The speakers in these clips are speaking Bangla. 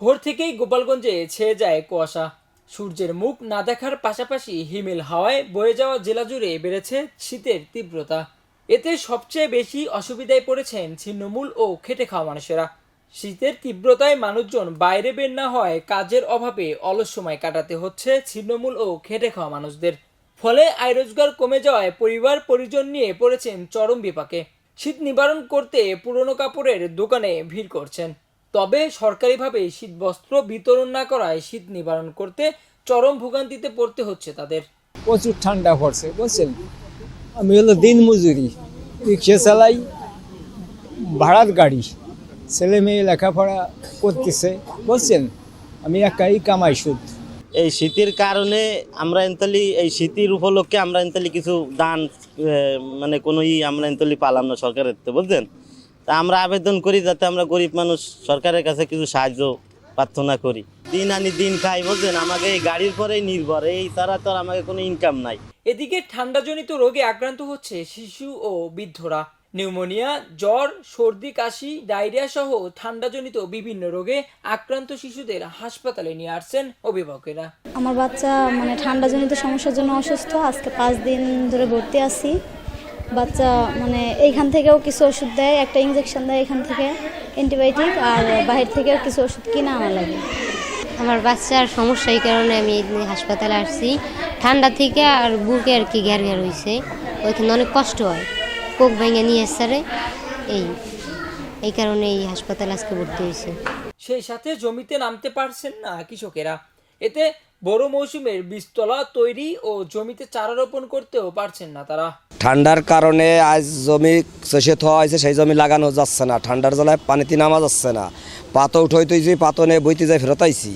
ভোর থেকেই গোপালগঞ্জে ছেয়ে যায় কুয়াশা। সূর্যের মুখ না দেখার পাশাপাশি হিমেল হাওয়ায় বয়ে যাওয়া জেলা জুড়ে বেড়েছে শীতের তীব্রতা। এতে সবচেয়ে বেশি অসুবিধায় পড়েছেন ছিন্নমূল ও খেটে খাওয়া মানুষেরা। শীতের তীব্রতায় মানুষজন বাইরে বের না হয় কাজের অভাবে অলস সময় কাটাতে হচ্ছে ছিন্নমূল ও খেটে খাওয়া মানুষদের। ফলে আয় রোজগার কমে যাওয়ায় পরিবার পরিজন নিয়ে পড়েছেন চরম বিপাকে। শীত নিবারণ করতে পুরনো কাপড়ের দোকানে ভিড় করছেন। তবে সরকারিভাবে শীতবস্ত্র বিতরণ না করায় শীত নিবারণ করতে চরম ভোগান্তিতে পড়তে হচ্ছে তাদের। প্রচুর ঠান্ডা পড়ছে বুঝছেন? আমি হলো দিন মজুরি রিক্সা চালাই ভাড়ার গাড়ি ছেলে মেয়ে লেখাপড়া করতেছে বুঝছেন? আমি একাই কামাই সুদ। এই শীতের কারণে আমরা এনতালি এই শীতের উপলক্ষে আমরা এনতালি কিছু দান মানে কোনো ই আমরা এনতালি পালাম না সরকারের তো বুঝলেন তা আমরা আবেদন করি যাতে আমরা গরিব মানুষ সরকারের কাছে কিছু সাহায্য প্রার্থনা করি। দিন আনি দিন খাই বুঝলেন? আমাকে এই গাড়ির পরেই নির্ভর এই ছাড়া তো আর আমাকে কোনো ইনকাম নাই। এদিকে ঠান্ডাজনিত রোগে আক্রান্ত হচ্ছে শিশু ও বৃদ্ধরা। নিউমোনিয়া জ্বর সর্দি কাশি ডায়রিয়া সহ ঠান্ডাজনিত বিভিন্ন রোগে আক্রান্ত শিশুদের হাসপাতালে নিয়ে আসছেন অভিভাবকেরা। আমার বাচ্চা মানে ঠান্ডাজনিত সমস্যার জন্য অসুস্থ আজকে পাঁচ দিন ধরে ভর্তি আছি। বাচ্চা মানে এইখান থেকেও কিছু ওষুধ দেয় একটা ইঞ্জেকশন দেয় এখান থেকে অ্যান্টিবায়োটিক আর বাহির থেকেও কিছু ওষুধ কিনে আমার লাগে। আমার বাচ্চার সমস্যা এই কারণে আমি এই হাসপাতালে আসছি। ঠান্ডা থেকে আর বুকে আর কি ঘের ঘের হয়েছে ওইখানে অনেক কষ্ট হয়। কোক ভেঙে নিয়ে এসছে এই এই কারণে এই হাসপাতালে আজকে ভর্তি হয়েছে সেই সাথে জমিতে নামতে পারছেন না কৃষকেরা। এতে বড় মৌসুমের বীজতলা তৈরি ও জমিতে চারা রোপণ করতেও পারছেন না তারা। ঠান্ডার কারণে আজ জমি শেষে থা হয়েছে, সেই জমি লাগানো যাচ্ছে না। ঠান্ডার জলায় পানিতে নামা যাচ্ছে না। পাতো উঠাইতেছি পাতো নিয়ে বইতে যাই ফেরত আইছি।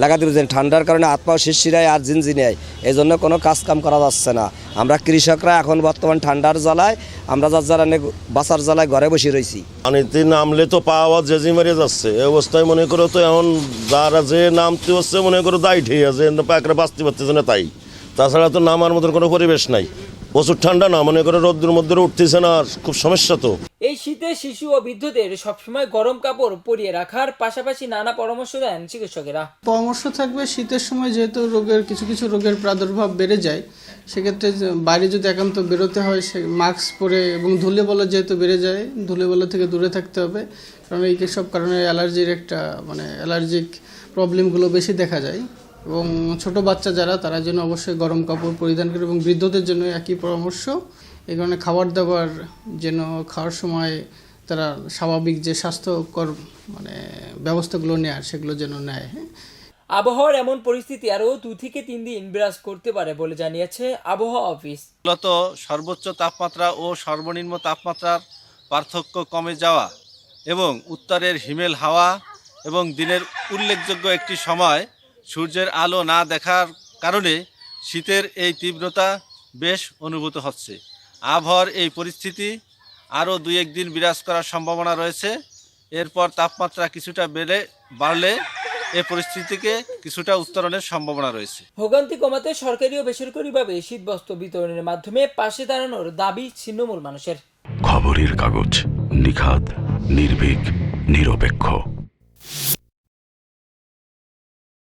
লাগাতে বুঝছেন ঠান্ডার কারণে হাত পাও শিরশিরায় আর জিনজিনায় এই জন্য কোনো কাজ কাম করা যাচ্ছে না। আমরা কৃষকরা এখন বর্তমান ঠান্ডার জ্বালায়, আমরা যার জ্বালানে বাসার জ্বালায় ঘরে বসে রয়েছি পানিতে নামলে তো পাওয়া জেজি মেরে যাচ্ছে। এই অবস্থায় মনে করো তো এখন যারা যে নামতে হচ্ছে, মনে করো দায় ঠিক আছে পাকড়ে বাঁচতে পারতেছে না তাই। তাছাড়া তো নামার মতন কোনো পরিবেশ নাই। প্রচুর ঠান্ডা না মনে করো রোদ্রের মধ্যে উঠতেছে না আর খুব সমস্যা তো। এই শীতে শিশু ও বৃদ্ধদের সবসময় গরম কাপড় পরিয়ে রাখার পাশাপাশি নানা পরামর্শ দেন চিকিৎসকেরা। পরামর্শ থাকবে শীতের সময় যেহেতু রোগের কিছু কিছু রোগের প্রাদুর্ভাব বেড়ে যায় সেক্ষেত্রে বাইরে যদি একান্ত বেরোতে হয় সে মাস্ক পরে এবং ধুলে বলা যেহেতু বেড়ে যায় ধুলে বলা থেকে দূরে থাকতে হবে কারণ এই সব কারণে অ্যালার্জির একটা মানে অ্যালার্জিক প্রবলেমগুলো বেশি দেখা যায়। এবং ছোট বাচ্চা যারা তারা যেন অবশ্যই গরম কাপড় পরিধান করে এবং বৃদ্ধদের জন্য একই পরামর্শ এই কারণে খাবার দাবার যেন খাওয়ার সময় তারা স্বাভাবিক যে স্বাস্থ্যকর মানে ব্যবস্থাগুলো নেয় সেগুলো যেন নেয় হ্যাঁ। আবহাওয়ার এমন পরিস্থিতি আরও দু থেকে তিন দিন বিরাজ করতে পারে বলে জানিয়েছে আবহাওয়া অফিস। মূলত সর্বোচ্চ তাপমাত্রা ও সর্বনিম্ন তাপমাত্রার পার্থক্য কমে যাওয়া এবং উত্তরের হিমেল হাওয়া এবং দিনের উল্লেখযোগ্য একটি সময় সূর্যের আলো না দেখার কারণে শীতের এই তীব্রতা বেশ অনুভূত হচ্ছে। আবহাওয়ার এই পরিস্থিতি আরও দুই একদিন বিরাজ করার সম্ভাবনা রয়েছে। এরপর তাপমাত্রা কিছুটা বেড়ে বাড়লে এ পরিস্থিতিকে কিছুটা উত্তরণের সম্ভাবনা রয়েছে। ভোগান্তি কমাতে সরকারি ও বেসরকারিভাবে শীতবস্ত্র বিতরণের মাধ্যমে পাশে দাঁড়ানোর দাবি ছিন্নমূল মানুষের। খবরের কাগজ নিখাত নির্ভীক নিরপেক্ষ।